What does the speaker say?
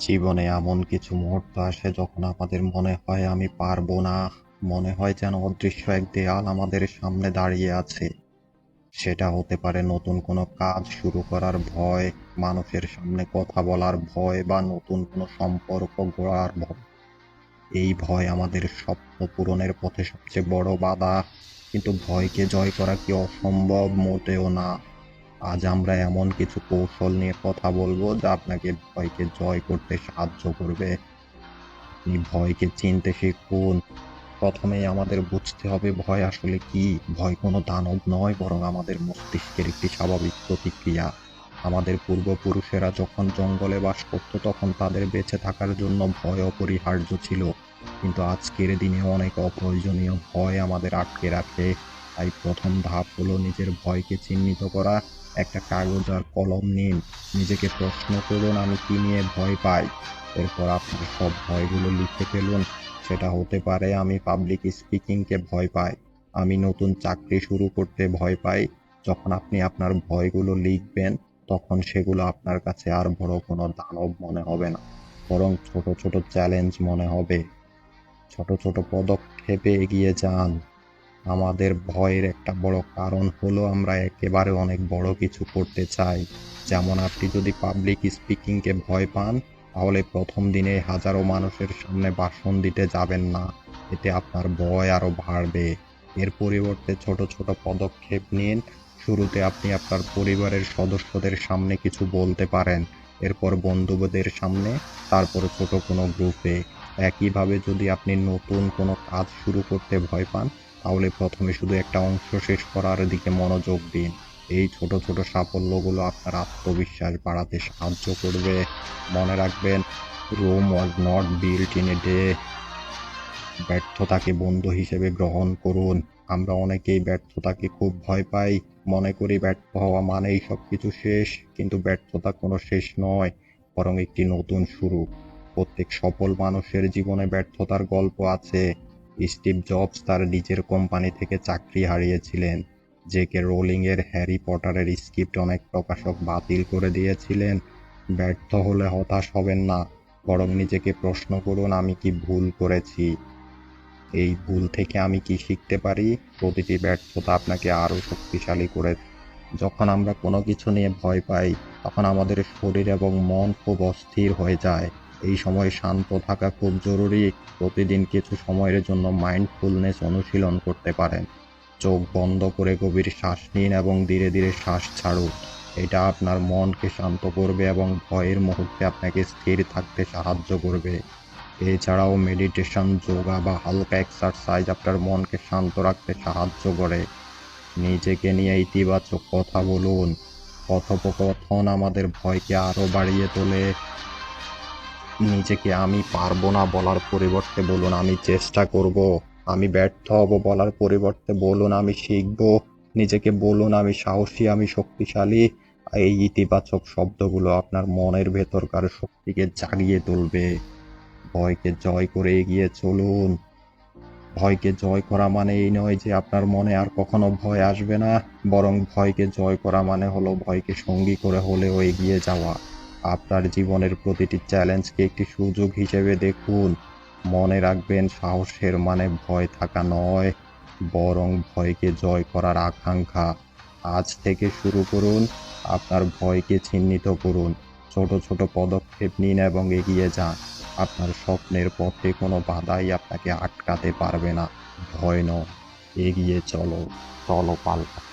জীবনে এমন কিছু মুহূর্ত আসে যখন আমাদের মনে হয় আমি পারব না। মনে হয় যেন অদৃশ্য এক দেয়াল আমাদের সামনে দাঁড়িয়ে আছে। সেটা হতে পারে নতুন কোনো কাজ শুরু করার ভয়, মানুষের সামনে কথা বলার ভয় বা নতুন কোনো সম্পর্ক গড়ার ভয়। এই ভয় আমাদের স্বপ্ন পূরণের পথে সবচেয়ে বড় বাধা। কিন্তু ভয়কে জয় করা কি অসম্ভব মোটেও না। আজ আমরা এমন কিছু কৌশল নিয়ে কথা বলব যা আপনাকে ভয়কে জয় করতে সাহায্য করবে। আপনি ভয়কে চিনতে শিখুন। প্রথমেই আমাদের বুঝতে হবে ভয় আসলে কি? ভয় কোনো দানব নয়, বরং আমাদের মস্তিষ্কের একটি স্বাভাবিক প্রতিক্রিয়া। আমাদের পূর্বপুরুষেরা যখন জঙ্গলে বাস করত, তখন তাদের বেঁচে থাকার জন্য ভয় অপরিহার্য ছিল। কিন্তু আজকের দিনে অনেক অপ্রয়োজনীয় ভয় আমাদের আটকে রাখে। তাই প্রথম ধাপ হলো নিজের ভয়কে চিহ্নিত করা। একটা কাগজ আর কলম নিন। নিজেকে প্রশ্ন করুন, আমি কি নিয়ে ভয় পাই? এরপর আপনার সব ভয়গুলো লিখে ফেলুন। সেটা হতে পারে, আমি পাবলিক স্পিকিংকে ভয় পাই। আমি নতুন চাকরি শুরু করতে ভয় পাই। যখন আপনি আপনার ভয়গুলো লিখবেন, তখন সেগুলো আপনার কাছে আর বড় কোনো দানব মনে হবে না। বরং ছোট ছোট চ্যালেঞ্জ মনে হবে। ছোট ছোট পদক্ষেপে এগিয়ে যান। আমাদের ভয়ের একটা বড় কারণ হলো আমরা একেবারে অনেক বড় কিছু করতে চাই। যেমন আপনি যদি পাবলিক স্পিকিংকে ভয় পান, তাহলে প্রথম দিনে হাজারো মানুষের সামনে ভাষণ দিতে যাবেন না। এতে আপনার ভয় আরও বাড়বে। এর পরিবর্তে ছোট ছোট পদক্ষেপ নিন। শুরুতে আপনি আপনার পরিবারের সদস্যদের সামনে কিছু বলতে পারেন। এরপর বন্ধুদের সামনে, তারপর ছোট কোনো গ্রুপে একইভাবে যদি আপনি নতুন কোনো কাজ শুরু করতে ভয় পান তাহলে প্রথমে শুধু একটা অংশ শেষ করার দিকে মনোযোগ দিন। এই ছোট ছোট সাফল্যগুলো আপনার আত্মবিশ্বাস বাড়াতে সাহায্য করবে। মনে রাখবেন, Rome was not built in a day. ব্যর্থতাকে বন্ধু হিসেবে গ্রহণ করুন। আমরা অনেকেই ব্যর্থতাকে খুব ভয় পাই। মনে করি ব্যর্থ হওয়া মানেই সব কিছু শেষ, কিন্তু ব্যর্থতা কোনো শেষ নয়, বরং একটি নতুন শুরু। প্রত্যেক সফল মানুষের জীবনে ব্যর্থতার গল্প আছে। স্টিভ জবস তার নিজের কোম্পানি থেকে চাকরি হারিয়েছিলেন, জেকে রোলিং এর হ্যারি পটারের স্ক্রিপ্ট অনেক প্রকাশক বাতিল করে দিয়েছিলেন। ব্যর্থ হলে হতাশ হবেন না, বরং নিজেকে প্রশ্ন করুন, আমি কি ভুল করেছি? এই ভুল থেকে আমি কি শিখতে পারি? প্রতিটি ব্যর্থতা আপনাকে আরও শক্তিশালী করে যখন আমরা কোনো কিছু নিয়ে ভয় পাই, তখন আমাদের শরীর এবং মন খুব অস্থির হয়ে যায়। এই সময় শান্ত থাকা খুব জরুরি। প্রতিদিন কিছু সময়ের জন্য মাইন্ডফুলনেস অনুশীলন করতে পারেন। চোখ বন্ধ করে গভীর শ্বাস নিন এবং ধীরে ধীরে শ্বাস ছাড়ুন। এটা আপনার মনকে শান্ত করবে এবং ভয়ের মুহূর্তে আপনাকে স্থির থাকতে সাহায্য করবে। এছাড়াও মেডিটেশন যোগা বা হালকা এক্সারসাইজ আপনার মনকে শান্ত রাখতে সাহায্য করে। নিজেকে নিয়ে ইতিবাচক কথা বলুন। কথোপকথন আমাদের ভয়কে আরও বাড়িয়ে তোলে। নিজেকে আমি পারব না বলার পরিবর্তে বলুন, আমি চেষ্টা করব। আমি ব্যর্থ হব বলার পরিবর্তে বলুন, আমি শিখব। নিজেকে বলুন, আমি সাহসী, আমি শক্তিশালী। এই ইতিবাচক শব্দগুলো আপনার মনের ভেতরকার শক্তিকে জাগিয়ে তুলবে। ভয়কে জয় করে এগিয়ে চলুন। ভয়কে জয় করা মানে এই নয় যে আপনার মনে আর কখনো ভয় আসবে না, বরং ভয়কে জয় করা মানে হলো ভয়কে সঙ্গী করে হলেও এগিয়ে যাওয়া। আপনার জীবনের প্রতিটি চ্যালেঞ্জকে একটি সুযোগ হিসেবে দেখুন। মনে রাখবেন, সাহসের মানে ভয় থাকা নয়, বরং ভয়কে জয় করার আকাঙ্ক্ষা। আজ থেকে শুরু করুন, আপনার ভয়কে চিহ্নিত করুন। ছোট ছোট পদক্ষেপ নিন এবং এগিয়ে যান। আপনার স্বপ্নের পথে কোনো বাধাই আপনাকে আটকাতে পারবে না। ভয় নয়, এগিয়ে চলো চলো পাল্টা।